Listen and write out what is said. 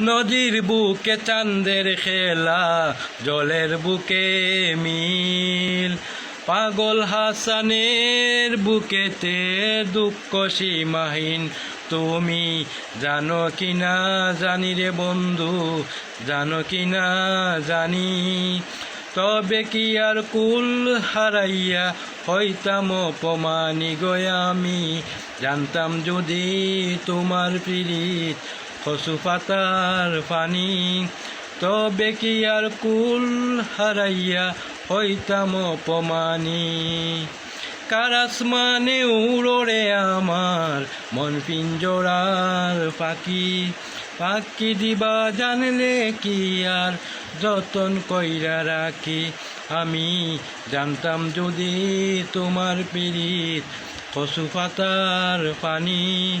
নদীর বুকে চাঁদের খেলা, জলের বুকে মিল। পাগল হাসানের বুকেতে দুঃখ সীমাহীন। তুমি জানো কি না জানি রে বন্ধু, জানো কি না জানি। তবে কি আর কুল হারাইয়া হইতাম অপমানি গয়া আমি? জানতাম যদি তোমার পীড়িত কচু পাতার পানি। তবে কি আর কুল হারাইয়া হইতাম অপমানি? কারাসমানে উড়ে আমার মন পিঞ্জরার পাখি? পাখি দিবা জানলে কি আর যতন কইরা রাখি? আমি জানতাম যদি তোমার পীড়িত কচু পাতার পানি।